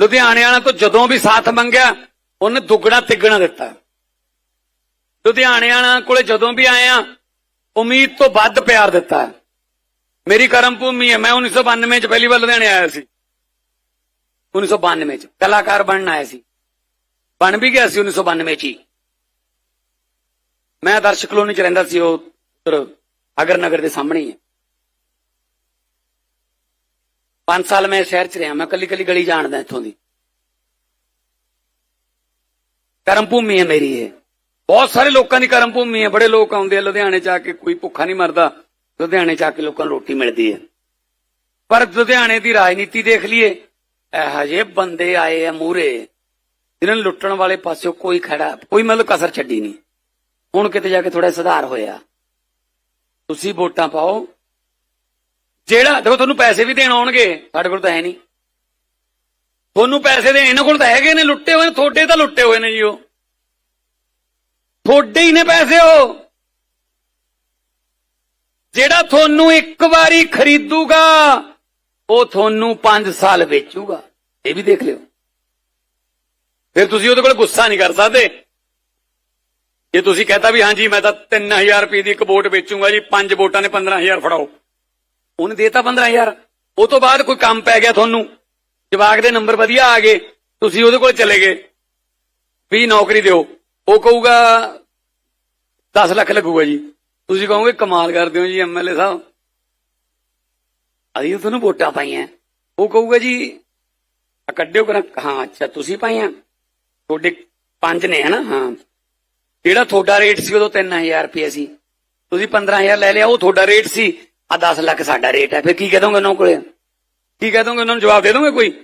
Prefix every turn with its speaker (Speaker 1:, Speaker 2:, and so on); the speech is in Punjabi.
Speaker 1: ਲੁਧਿਆਣੇ ਵਾਲਿਆਂ ਤੋਂ ਜਦੋਂ ਵੀ ਸਾਥ ਮੰਗਿਆ, ਉਹਨੇ ਦੁੱਗਣਾ ਤਿੱਗਣਾ ਦਿੱਤਾ। ਲੁਧਿਆਣੇ ਵਾਲਿਆਂ ਕੋਲੇ ਜਦੋਂ ਵੀ ਆਇਆ, ਉਮੀਦ ਤੋਂ ਵੱਧ ਪਿਆਰ ਦਿੱਤਾ। ਮੇਰੀ ਕਰਮ ਭੂਮੀ ਹੈ, ਮੈਂ 1992 ਚ ਪਹਿਲੀ ਵਾਰ ਲੁਧਿਆਣੇ ਆਇਆ ਸੀ। 1992 ਚ ਕਲਾਕਾਰ ਬਣਨ ਆਇਆ ਸੀ। ਬਣ ਵੀ ਗਿਆ ਸੀ 1992 ਚ ਹੀ। ਮੈਂ ਆਦਰਸ਼ ਕਲੋਨੀ ਚ ਰਹਿੰਦਾ ਸੀ, ਉਹ ਅਗਰ ਨਗਰ ਦੇ ਸਾਹਮਣੇ ਹੀ ਹੈ। ਪੰਜ ਸਾਲ ਮੈਂ ਸ਼ਹਿਰ ਚ ਰਿਹਾ, ਮੈਂ ਕੱਲੀ ਕੱਲੀ ਗਲੀ ਜਾਣਦਾ ਇੱਥੋਂ ਦੀ। ਕਰਮ ਭੂਮੀ ਹੈ ਮੇਰੀ ਇਹ। ਬਹੁਤ ਸਾਰੇ ਲੋਕਾਂ ਦੀ ਕਰਮ ਭੂਮੀ ਹੈ, ਬੜੇ ਲੋਕ ਆਉਂਦੇ ਆ ਲੁਧਿਆਣੇ ਚ ਆ ਕੇ, ਕੋਈ ਭੁੱਖਾ ਨਹੀਂ ਮਰਦਾ, ਲੁਧਿਆਣੇ ਚ ਆ ਕੇ ਲੋਕਾਂ ਨੂੰ ਰੋਟੀ ਮਿਲਦੀ ਹੈ। ਪਰ ਲੁਧਿਆਣੇ ਦੀ ਰਾਜਨੀਤੀ ਦੇਖ ਲਈਏ, ਇਹੋ ਜਿਹੇ ਬੰਦੇ ਆਏ ਆ ਮੂਰੇ ਜਿਹਨਾਂ ਨੂੰ ਲੁੱਟਣ ਵਾਲੇ ਪਾਸਿਓ ਕੋਈ ਖੜਾ, ਕੋਈ ਮਤਲਬ ਕਸਰ ਛੱਡੀ ਨਹੀਂ। ਹੁਣ ਕਿਤੇ ਜਾ ਕੇ ਥੋੜਾ ਸੁਧਾਰ ਹੋਇਆ। ਤੁਸੀਂ ਵੋਟਾਂ ਪਾਓ ਜਿਹੜਾ, ਦੇਖੋ ਤੁਹਾਨੂੰ ਪੈਸੇ ਵੀ ਦੇਣ ਆਉਣਗੇ, ਸਾਡੇ ਕੋਲ ਤਾਂ ਹੈ ਨਹੀਂ। ਤੁਹਾਨੂੰ ਪੈਸੇ ਦੇ ਇਹਨਾਂ ਕੋਲ ਤਾਂ ਹੈਗੇ ਨੇ, ਲੁੱਟੇ ਹੋਏ ਨੇ, ਤੁਹਾਡੇ ਤਾਂ ਲੁੱਟੇ ਹੋਏ ਨੇ ਜੀ ਉਹ। ਤੁਹਾਡੇ ਹੀ ਨੇ ਪੈਸੇ ਉਹ। ਜਿਹੜਾ ਤੁਹਾਨੂੰ ਇੱਕ ਵਾਰੀ ਖਰੀਦੂਗਾ, ਉਹ ਤੁਹਾਨੂੰ 5 ਸਾਲ ਵੇਚੂਗਾ। ਇਹ ਵੀ ਦੇਖ ਲਿਓ। ਫਿਰ ਤੁਸੀਂ ਉਹਦੇ ਕੋਲ ਗੁੱਸਾ ਨਹੀਂ ਕਰ ਸਕਦੇ। ਜੇ ਤੁਸੀਂ ਕਹਤਾ ਵੀ, ਹਾਂਜੀ, ਮੈਂ ਤਾਂ 3000 ਰੁਪਏ ਦੀ ਇੱਕ ਵੋਟ ਵੇਚੂਗਾ ਜੀ, ਪੰਜ ਵੋਟਾਂ ਨੇ 15000 ਫੜਾਓ। ਉਹਨੇ ਦੇਤਾ 15000 ਉਹ ਤੋਂ ਬਾਅਦ ਕੋਈ ਕੰਮ ਪੈ ਗਿਆ ਤੁਹਾਨੂੰ। ਜਵਾਕ ਦੇ ਨੰਬਰ ਵਧੀਆ ਆ ਗਏ। ਤੁਸੀਂ ਉਹਦੇ ਕੋਲ ਚਲੇ ਗਏ। ਵੀ ਨੌਕਰੀ ਦਿਓ। ਉਹ ਕਹੂਗਾ 10 ਲੱਖ ਲੱਗੂਗਾ ਜੀ। ਤੁਸੀਂ ਕਹੋਗੇ, ਕਮਾਲ ਕਰਦੇ ਹੋ ਜੀ ਐਮਐਲਏ ਸਾਹਿਬ। ਅਸੀਂ ਤੁਹਾਨੂੰ ਵੋਟਾਂ ਪਾਈਆਂ। ਉਹ ਕਹੂਗਾ ਜੀ ਕੱਢਿਓ ਕਰਾਂ। ਹਾਂ, ਅੱਛਾ, ਤੁਸੀਂ ਪਾਈਆਂ। ਤੁਹਾਡੇ ਪੰਜ ਨੇ, ਹਨਾ? ਹਾਂ। ਜਿਹੜਾ ਤੁਹਾਡਾ ਰੇਟ ਸੀ, ਉਦੋਂ 3000 ਰੁਪਏ ਸੀ। ਤੁਸੀਂ 15000 ਲੈ ਲਿਆ, ਉਹ ਤੁਹਾਡਾ ਰੇਟ ਸੀ। ਆ 10 ਲੱਖ ਸਾਡਾ ਰੇਟ ਹੈ, ਫਿਰ ਕੀ ਕਹਿ ਦੋਗੇ ਉਹਨਾਂ ਕੋਲੇ? ਕੀ ਕਹਿ ਦੋਗੇ ਉਹਨਾਂ ਨੂੰ, ਜਵਾਬ ਦੇ ਦੋਗੇ ਕੋਈ?